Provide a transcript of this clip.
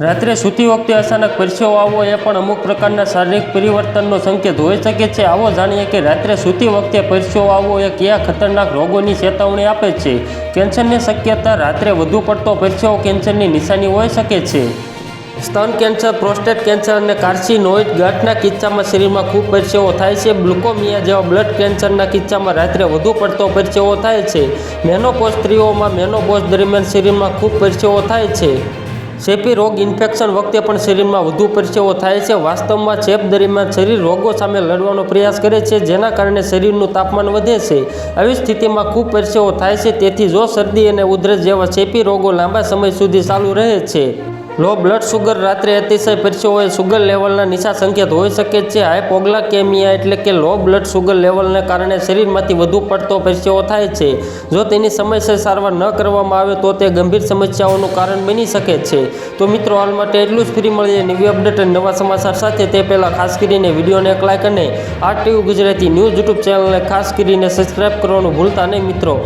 રાત્રે સૂતી વખતે અચાનક પરસેવો આવવો એ પણ અમુક પ્રકારના શારીરિક પરિવર્તનનો સંકેત હોઈ શકે છે. આવો જાણીએ કે રાત્રે સૂતી વખતે પરસેવો આવવો એ કયા ખતરનાક રોગોની ચેતવણી આપે છે? કેન્સરની શક્યતા રાત્રે વધુ પડતો પરસેવો કેન્સરની નિશાની હોઈ શકે છે. સ્તન કેન્સર, પ્રોસ્ટેટ કેન્સર અને કાર્સિનોઇડ ગાંઠના કિસ્સામાં શરીરમાં ખૂબ પરસેવો થાય છે. ગ્લુકોમિયા જેવા બ્લડ કેન્સરના કિસ્સામાં રાત્રે વધુ પડતો પરસેવો થાય છે. મેનોપોઝ સ્ત્રીઓમાં મેનોપોઝ દરમિયાન શરીરમાં ખૂબ પરસેવો થાય છે. ચેપી રોગ ઇન્ફેક્શન વખતે પણ શરીરમાં વધુ પરસેવો થાય છે. વાસ્તવમાં ચેપ દરમિયાન શરીર રોગો સામે લડવાનો પ્રયાસ કરે છે, જેના કારણે શરીરનું તાપમાન વધે છે. આવી સ્થિતિમાં ખૂબ પરસેવો થાય છે. તેથી જો શરદી અને ઉધરસ જેવા ચેપી રોગો લાંબા સમય સુધી ચાલુ રહે છે. લો બ્લડ સુગર રાત્રે અતિશય પરસ્યો હોય સુગર લેવલના નિશા સંકેત હોઈ શકે છે. હાઇપોગ્લાકેમિયા એટલે કે લો બ્લડ સુગર લેવલને કારણે શરીરમાંથી વધુ પડતો પરસ્યો થાય છે. જો તેની સમયસર સારવાર ન કરવામાં આવે તો તે ગંભીર સમસ્યાઓનું કારણ બની શકે છે. તો મિત્રો, હાલ માટે એટલું જ. ફ્રી મળીએ નવી અપડેટ અને નવા સમાચાર સાથે. તે પહેલાં ખાસ કરીને વિડીયોને એક લાઇક અને આ ટીવી ગુજરાતી ન્યૂઝ યુટ્યુબ ચેનલને ખાસ કરીને સબસ્ક્રાઇબ કરવાનું ભૂલતા નહીં મિત્રો.